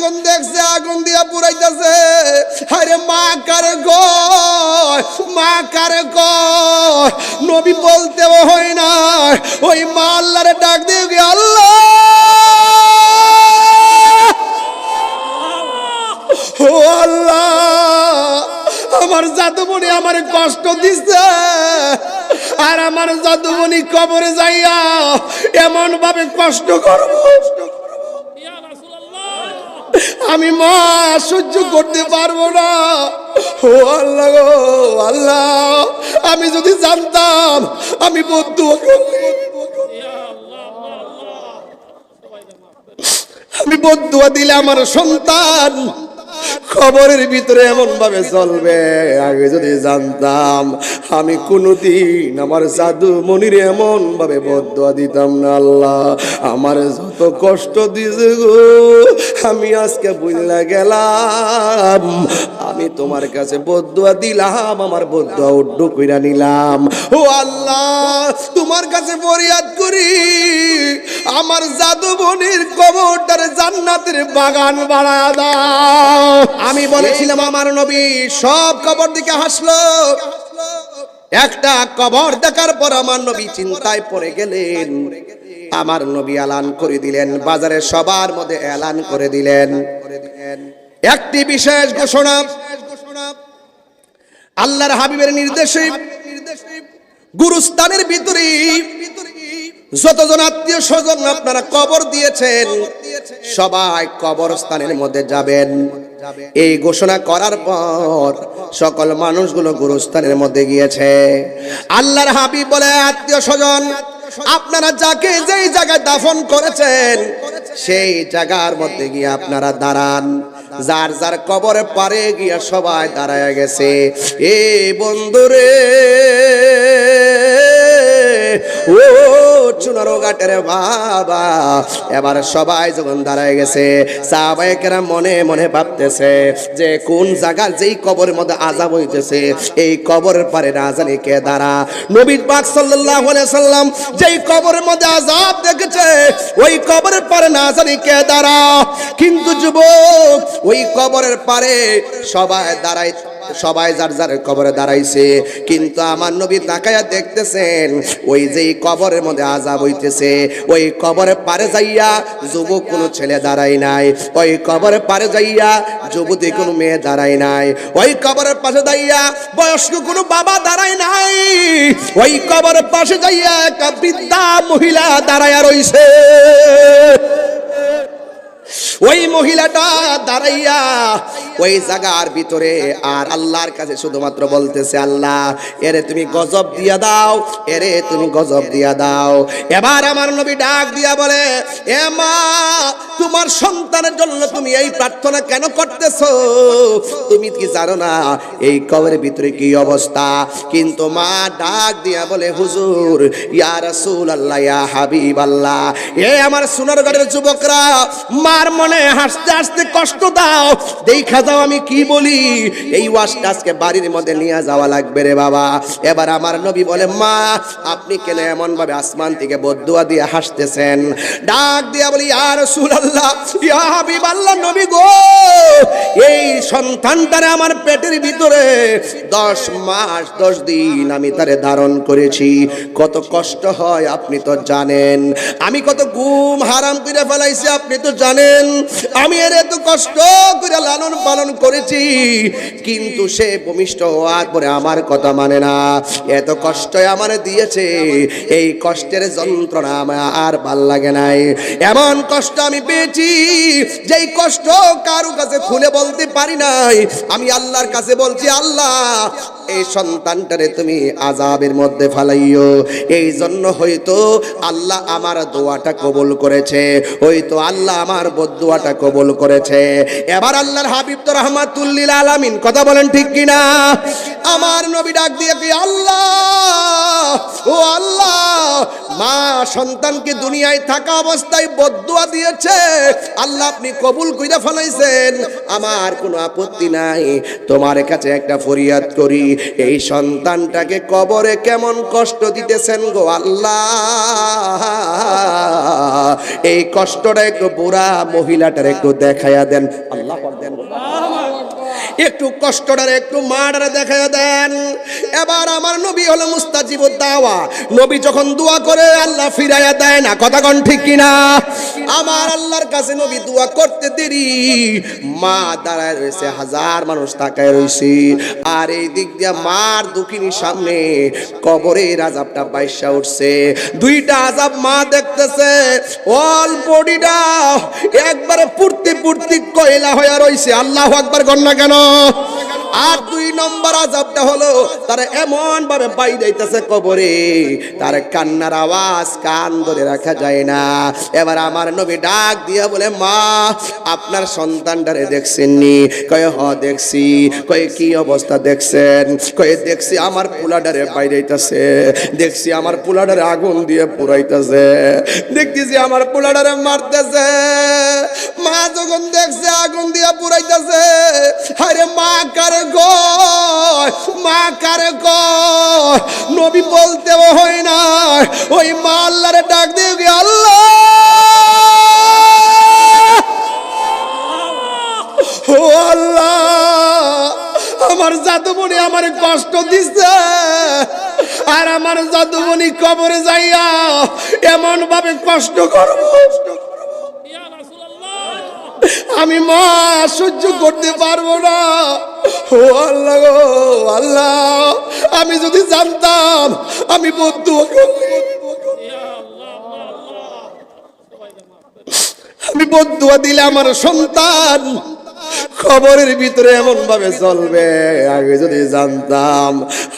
যখন দেখছে, আগুন দিয়া পুরাইতেছে। আরে মা কার গয় মা কার গয় নবী বলতেও হয় না। ওই মা আল্লাহরে ডাক দিয়ে গিয়ে, আল্লাহ! আল্লাহ, আমার জাদুমণি আমার কষ্ট দিচ্ছে আর আমার জাদুমণি কবরে যাইয়া এমন ভাবে কষ্ট করব। আমি মা সহ্য করতে পারব না। ও আল্লাহ গো, আল্লাহ, আমি যদি জানতাম, আমি বন্ধু আমি বদুয়া দিলে আমার সন্তান খবরের ভিতরে এমন ভাবে চলবে। আগে যদি জানতাম, আমি কোনোদিন আমার জাদু মনির এমন ভাবে বদুয়া দিতাম না আল্লাহ। আমার যত কষ্ট দিছে গো, আমি আজকে বুঝলা গেলাম। আমি তোমার কাছে বদুয়া দিলাম, আমার বদুয়া উড্ডু কইরা নিলাম। ও আল্লাহ, তোমার কাছে ফরিয়াদ করি। আমার জাদু মনির কবরটার জান্নাতের বাগান বাড়া দাও। আমি বলেছিলাম আমার নবী, সব কবর দিকে হাসলো। একটা কবর দেখার পর আমার নবী চিন্তায় পড়ে গেলেন। আমার নবী এলান করে দিলেন, বাজারে সবার মধ্যে এলান করে দিলেন। একটি বিশেষ ঘোষণা, আল্লাহর হাবিবের নির্দেশে, গুরুস্থানের ভিতরে যতজন আত্মীয় স্বজন আপনারা কবর দিয়েছেন, সবাই কবরস্থানের মধ্যে যাবেন। এই ঘোষণা করার পর সকল মানুষগুলো গুরুস্থানের মধ্যে গিয়েছে। আল্লাহর হাবিব বলে, আত্মীয় স্বজন, আপনারা যাকে যেই জায়গায় দাফন করেছেন, সেই জায়গার মধ্যে গিয়ে আপনারা দাঁড়ান। যার যার কবরে পারে গিয়া সবাই দাঁড়ায় গেছে। এ বন্ধুরে, ও এবার সবাই যখন দাঁড়ায় গেছে সাহাবাহিকেরা মনে মনে ভাবতেছে যে কোন জায়গার যেই কবরের মধ্যে আজাব হইতেছে, এই কবরের পারে না জানি কে দাঁড়া। নবী পাক সাল্লাম যেই কবরের মধ্যে আজাব দেখেছে, ওই কবরের পারে না জানি কে দাঁড়া। কিন্তু যুবক, ওই কবরের পারে সবাই দাঁড়ায় সবাই যার যার কবরে দাঁড়াইছে। কিন্তু আমার নবী তাকায়া দেখতেছেন, ওই যে কবরের মধ্যে আজাব হইতেছে, ওই কবরে পারে যাইয়া যুবক কোনো ছেলে দাঁড়াই নাই, ওই কবরে পারে যাইয়া যুবতী কোনো মেয়ে দাঁড়াই নাই, ওই কবরের পাশে যাইয়া বয়স্ক কোনো বাবা দাঁড়াই নাই, ওই কবরের পাশে যাইয়া একটা বৃদ্ধা মহিলা দাঁড়াইয়া রইছে। ওই মহিলাটা দাঁড়াইয়া ওই জায়গার ভিতরে আর আল্লাহর কাছে শুধুমাত্র বলতেছে, আল্লাহ, এরে তুমি গজব দিয়া দাও, এরে তুমি গজব দিয়া দাও। এবার আমার নবী ডাক দিয়া বলে, এ মা, তোমার সন্তানের জন্য তুমি এই প্রার্থনা কেন করতেছো? তুমি কি জানো না, এই কবরের ভিতরে কি অবস্থা? কিন্তু মা ডাক দিয়া বলে, হুজুর, ইয়া রাসূল আল্লাহ ইয়া হাবিব আল্লাহ এ আমার সোনারগড়ের যুবকরা, মার মনে হাসতে হাসতে কষ্ট দাও। দেখা যাও আমি কি বলি। এই ওয়াজটা আজকে বাড়ির মধ্যে নিয়ে যাওয়া লাগবে রে বাবা। এবার আমার নবী বলে, মা, আপনি কেন এমন ভাবে আসমান থেকে বদুয়া দিয়ে হাসতেছেন? ডাক দিয়া বলি, ইয়া রাসূলুল্লাহ, ইয়া হাবিব আল্লাহ নবী গো, এই সন্তানটারে আমার পেটের ভিতরে দশ মাস, দশ দিন আমি তারে ধারণ করেছি। কত কষ্ট হয়, আপনি তো জানেন। আমি কত ঘুম হারাম করে ফেলাইছি, আপনি তো জানেন। আমি এর এত কষ্ট করে লালন পালন করেছি, কিন্তু সে ভূমিষ্ঠ হওয়ার পরে আমার কথা মানে না। এত কষ্ট আমার দিয়েছে, এই কষ্টের যন্ত্রণা আমার আর ভালো লাগে নাই। এমন কষ্ট আমি পেয়েছি, যেই কষ্ট কারও কাছে খুলে বলতে পারি নাই। আমি আল্লাহর কাছে বলছি, আল্লাহ এই সন্তানটারে তুমি আজাবের মধ্যে ফালাইও এই জন্য হয়তো আল্লাহ আমার দোয়াটা কবুল করেছে, হয়তো আল্লাহ আমার বদুয়াটা কবুল করেছে। এবার আল্লাহর হাবিব তো রহমাতুল্লিল আলামিন, কথা বলেন ঠিক কিনা? আমার নবী ডাক দিয়ে কি আল্লাহ, ও আল্লাহ, মা সন্তানকে দুনিয়ায় থাকা অবস্থায় বদুয়া দিয়েছে। আল্লাহ আপনি কবুল কইরা ফলাইছেন। আমার কোনো আপত্তি নাই। তোমার কাছে একটা ফরিয়াদ করি। এই সন্তানটাকে কবরে কেমন কষ্ট দিতেছেন গো আল্লাহ। এই কষ্টটা একটু বুড়া মহিলাটার একটু দেখাইয়া দেন। আল্লাহ দেন একটু কষ্টটারে একটু মাটারে দেখাইয়া দেন। এবার আমার নবী হলো মুস্তাজিব দাওয়া। নবী যখন দোয়া করে আল্লাহ ফিরাইয়া দেয় না, কথা কোন ঠিক কিনা? আমার আল্লাহর কাছে নবী দোয়া করতে দেরি। মা দাঁড়ায় রয়েছে, হাজার মানুষ তাকায় রয়েছে। আর এই দিক দিয়ে মার দুঃখিনীর সামনে কবরের আজাবটা বাইসা উঠছে। দুইটা আজাব মা দেখতেছে অল বডিটা একবারে পূর্তি পূর্তি কয়লা হয়ে রয়েছে আল্লাহ একবার গন্না কেন? আর দুই নম্বর আজাবটা হলো, তারা এমন ভাবে পাই যাইতেছে কবরে, তার কান্নার আওয়াজ কান ধরে রাখা যায় না। এবার আমার নবী ডাক দিয়া বলে, মা, আপনার সন্তানটারে দেখছেননি? কয়ে, হ, দেখছি। কয়ে, কি অবস্থা দেখছেন? কয়ে, দেখছি আমার পোলাডারে বাইরেইতাছে দেখছি আমার পোলাডারে আগুন দিয়ে পুরাইতাছে। দেখতেছি আমার পোলাডারে মারতেছে। মা যখন দেখছে, আগুন দিয়ে পুরাইতেছে আরে মা কারে মা কারে নবী বলতেও হয় না, ওই মা আল্লাহরে ডাক দিয়ে গিয়ে আল্লাহ? আল্লাহ, আমার জাদুমণি আমার কষ্ট দিচ্ছে আর আমার জাদুমণি কবরে যাইয়া এমন ভাবে কষ্ট করব। আমি মা সহ্য করতে পারব না। ও আল্লাহ গো, আল্লাহ, আমি যদি জানতাম, আমি বন্ধু আমি বন্ধুয়া দিলে আমার সন্তান খবরের ভিতরে এমন ভাবে চলবে। আগে যদি জানতাম,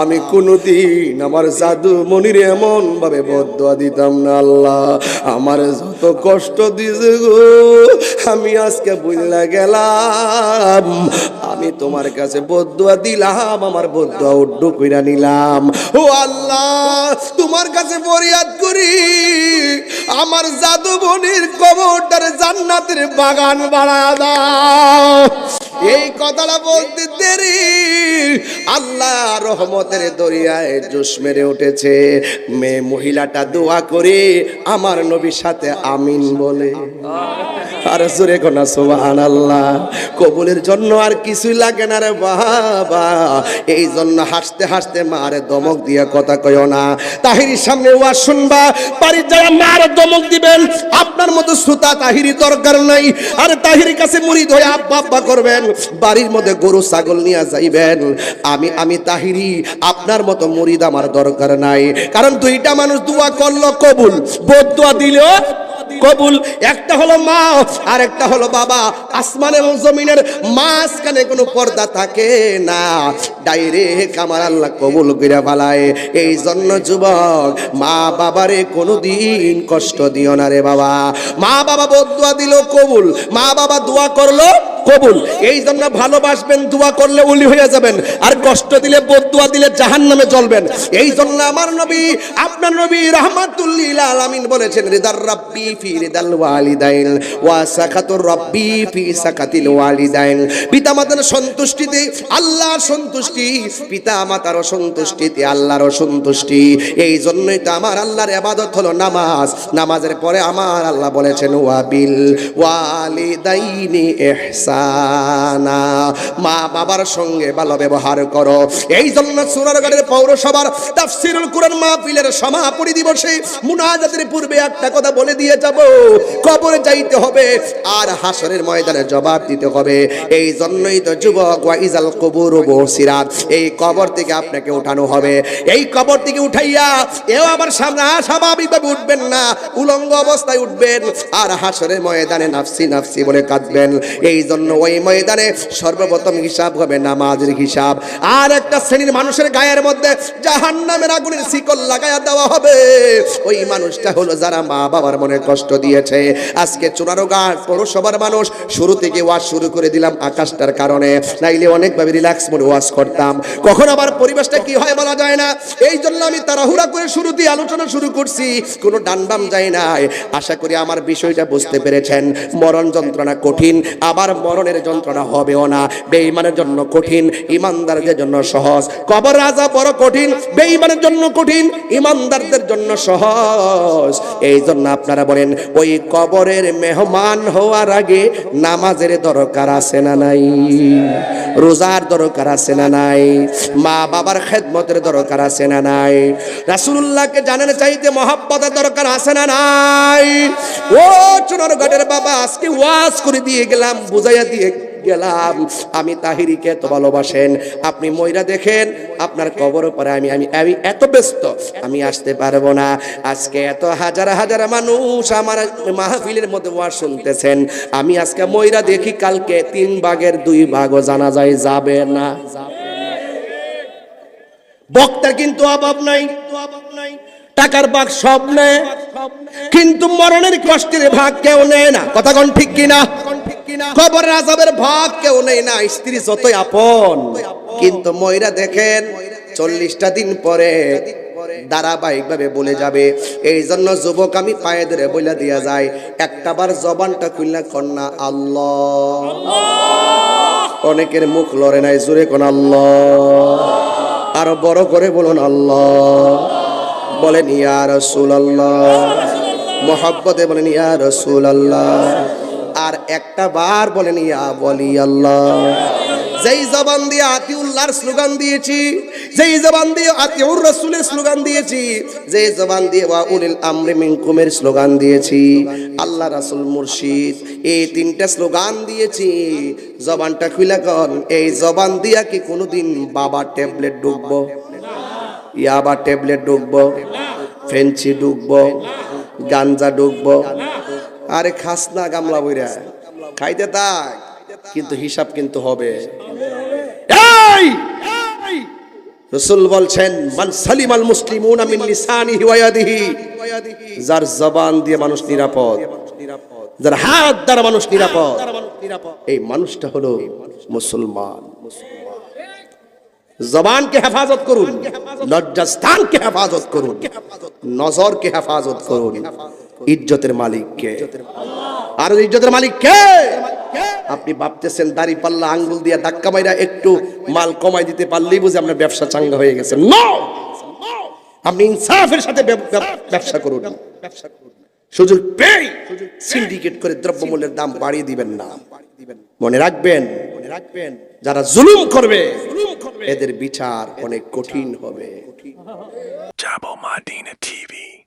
আমি কোনোদিন আমার জাদু মনির এমন ভাবে বদুয়া দিতাম না আল্লাহ। আমার যত কষ্ট দিয়েছে গো, আমি আজকে বুঝলা গেলাম। আমি তোমার কাছে বদুয়া দিলাম, আমার বদুয়া উড্ডু কইরা নিলাম। ও আল্লাহ, তোমার কাছে ফরিয়াদ করি। আমার জাদুবনির কবরটার জান্নাতের বাগান বাড়া দাও। এই কথাটা বলতে দেরি। আল্লাহ রহমতের দরিয়ায় জোশ মেরে উঠেছে। মেয়ে মহিলাটা দোয়া করে, আমার নবীর সাথে আমিন বলে। আর কোনা সোহান আল্লাহ কবুলের জন্য আর লাগে না রে বাবা। এই জন্য হাসতে হাসতে মারে দমক দিয়ে কথা কয় না। তাহিরির সামনে ওয়াজ শুনবা, বাড়ির যারা মারে দমক দিবেন, আপনার মতো শ্রোতা তাহিরি দরকার নাই। আর তাহিরির কাছে মুড়ি ধরে আব্বা আব্বা করবেন। বাড়ির মধ্যে গরু, ছাগল নিয়ে যাইবেন। আমি আমি তাহিরি, আপনার মতো মুড়িদ আমার দরকার নাই। কারণ দুইটা মানুষ দোয়া করল কবুল, বোধ দোয়া দিলেও কবুল, একটা হলো মা, আর একটা হলো বাবা। আসমান এবং জমিনের মাঝখানে কোনো পর্দা থাকে না। ডাইরেক্ট আমার আল্লাহ কবুল করে ফালায়। এই জন্য যুবক, মা বাবারে কোনোদিন কষ্ট দিও না রে বাবা। মা বাবা বদুয়া দিল, কবুল। মা বাবা দোয়া করল, কবুল। এই জন্য ভালোবাসবেন, দোয়া করলে উলি হয়ে যাবেন। আর কষ্ট দিলে বদুয়া দিলে জাহান নামে জ্বলবেন। এই জন্য আমার নবী, আপনার নবী রহমাতুল্লিল আলামিন বলেছেন, রিদার রাব্বি ফি রিদাল সন্তুষ্টিতে, আল্লাহর সন্তুষ্টি, পিতা এই জন্যই তো আমার আল্লাহর হলো নামাজ। নামাজের পরে আমার আল্লাহ বলেছেন ওয়ালিদাইনি মা বাবার সঙ্গে ভালো ব্যবহার করো। এই জন্য সুরারগড়ের পৌরসভার তাফসিরুল কুরআন মাহফিলের সমাপনী দিবসে মুনাজাতের পূর্বে একটা কথা বলে দিয়ে যাব। কবরে যাইতে হবে আর হাসরের ময়দানে জবাব দিতে হবে। এই জন্যই তো যুবক ওয়াইজাল কবুর বসিরাত এই কবর থেকে আপনাকে উঠানো হবে। এই কবর থেকে উঠাইয়া এও আবার সামনে স্বাভাবিকভাবে উঠবেন না, উলঙ্গ অবস্থায় উঠবেন আর হাসরের ময়দানে নাফসি নাফসি বলে কাঁদবেন। এই জন্য ওই ময়দানে সর্বপ্রথম হিসাব হবে নামাজের হিসাব। আর একটা শ্রেণির মানুষের গায়ের মধ্যে জাহান্নামের আগুনের শিকল লাগায়া দেওয়া হবে। ওই মানুষটা হলো যারা মা বাবার মনে কষ্ট দিয়েছে। আজকে চুনারোগাঁ পৌরসভার মানুষ, শুরু থেকে ওয়াজ শুরু করে দিলাম আকাশটার কারণে। নাইলে অনেকভাবে রিল্যাক্স মোডে ওয়াজ করতাম। কখন আবার পরিবেশটা কি হয় বলা যায় না। এই জন্য আমি তাড়াহুড়া করে শুরুতে আলোচনা শুরু করছি। কোনো ডান্ডাম যায় নাই। আশা করি আমার বিষয়টা বুঝতে পেরেছেন। মরণ যন্ত্রণা কঠিন। আবার মরণের যন্ত্রণা হবেও না। বেঈমানের জন্য কঠিন। ইমানদারদের জন্য সহজ। কবর রাজা বড় কঠিন। বেঈমানের জন্য কঠিন। ইমানদারদের জন্য সহজ। এই জন্য আপনারা বলেন ওই কবরের মেহমান হওয়ার আগে নামাজের দরকার আছে না নাই? রোজার দরকার আছে না নাই? মা বাবার খেদমতের দরকার আছে না নাই? রাসুল্লাহকে জানেন চাইতে মহাব্বতের দরকার আছে না নাই? ও চুনার ঘাটের বাবা, আজকে ওয়াজ করে দিয়ে গেলাম, বুঝাইয়া দিয়ে গেলাম। আমি তাহিরিকে এত ভালোবাসেন। আপনি ময়রা দেখেন, আপনার কবর পরে আমি আমি আমি এত ব্যস্ত, আমি আসতে পারব না। আজকে এত হাজার হাজার মানুষ আমার মাহফিলের মধ্যে ওয়াজ শুনতেছেন। আমি আজকে ময়রা দেখি, কালকে তিন ভাগের দুই ভাগও জানা যায় যাবে না। বক্তার কিন্তু অভাব নাই। টাকার ভাগ সব নেয়। কিন্তু মরণের কষ্টের ভাগ কেউ নেয় না। কথা কোন ঠিক কিনা? খবর আজাবের ভাগ কেউ নেই না স্ত্রী যতই আপন। কিন্তু ময়রা দেখেন চল্লিশটা দিন পরে ধারাবাহিক ভাবে বলে যাবে। এই জন্য যুবক আমি পায়ে ধরে বলে দিয়া যায় একটা বার জবানটা খুলনা কন্যা আল্লাহ। অনেকের মুখ লড়ে নাই জোরে কোন আল্লাহ। আরও বড় করে বলুন আল্লাহ। বলেন ইয়া রসুল আল্লাহ মোহাব্বতে বলেন ইয়া রসুল আল্লাহ আর একটা বার বলেন, ইয়া বলি আল্লাহ যেই জবান দিয়ে আতিউল্লাহর স্লোগান দিয়েছি, যেই জবান দিয়ে আতিউর রসুলের স্লোগান দিয়েছি, যেই জবান দিয়ে ওয়া উলিল আমরি মিনকুমের স্লোগান দিয়েছি। আল্লাহ রাসূল মুর্শিদ, এই তিনটা স্লোগান দিয়েছি। জবানটা খুলে কর এই জবান দিয়া কি কোনোদিন বাবা ট্যাবলেট ডুববো ইয়াবা ট্যাবলেট ডুববো ফেন্সি ডুববো গাঞ্জা ডুববো আরে খাস না গামলা বইরা। খাইতে তাক কিন্তু হিসাব কিন্তু হবে। এই! রসুল বলছেন, মান লিসানিহি ওয়া যার জবান দিয়ে মানুষ নিরাপদ, যার হাত দ্বারা মানুষ নিরাপদ। এই মানুষটা হলো মুসলমান। জবানকে হেফাজত করুন, লজ্জাস্থানকে হেফাজত করুন, নজরকে হেফাজত করুন। ইজ্জতের মালিককে আর ইজ্জতের মালিক কে? আপনি ভাবতেছেন দাড়ি পাল্লা, আঙ্গুল দিয়ে ধাক্কা মাইরা একটু মাল কমাই দিতে পারলেই বুঝে আপনার ব্যবসা চাঙ্গা হয়ে গেছে! আপনি ইনসাফের সাথে ব্যব- ব্যব- ব্যবসা করুন। সুযোগ পেয়ে সিন্ডিকেট করে দ্রব্যমূল্যের দাম বাড়িয়ে দিবেন না। মনে রাখবেন মনে রাখবেন, যারা জুলুম করবে, এদের বিচার অনেক কঠিন হবে। Jabo Madina TV.